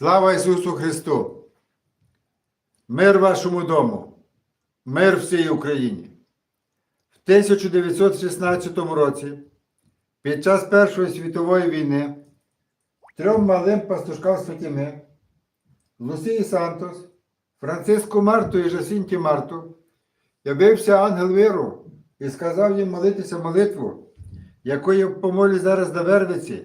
Слава Ісусу Христу! Мир вашому дому, мир всій Україні. В 1916 році, під час Першої світової війни, трьом малим пастушкам з Фатіми, Лусії Сантос, Франциску Марту і Жасінті Марту, явився ангел миру і сказав їм молитися молитву, яку я помолю зараз на Вервиці,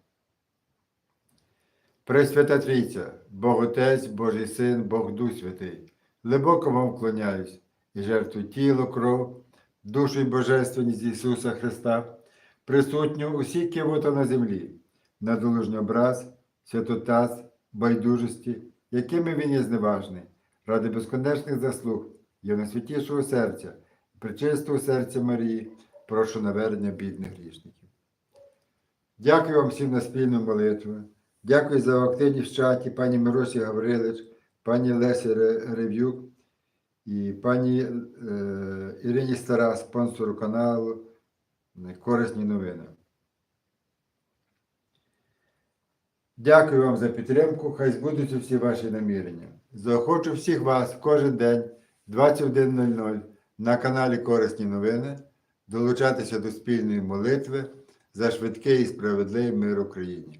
Пресвята Трійця, Бог Отець, Божий Син, Бог Дух Святий, глибоко вам вклоняюсь і жертву тіло, кров, душу і божественність Ісуса Христа, присутню усі кивота на землі, на долужній образ, святотаз, байдужості, якими він є зневажний, ради безконечних заслуг, Євносвятішого серця, причистого серця Марії, прошу навернення бідних грішників. Дякую вам всім на спільну молитву. Дякую за активність в чаті пані Миросі Гаврилич, пані Лесі Рев'юк і пані е, Ірині Стара, спонсору каналу Корисні новини. Дякую вам за підтримку. Хай збудуться всі ваші намірення. Заохочу всіх вас кожен день 21.00 на каналі Корисні новини долучатися до спільної молитви за швидкий і справедливий мир Україні.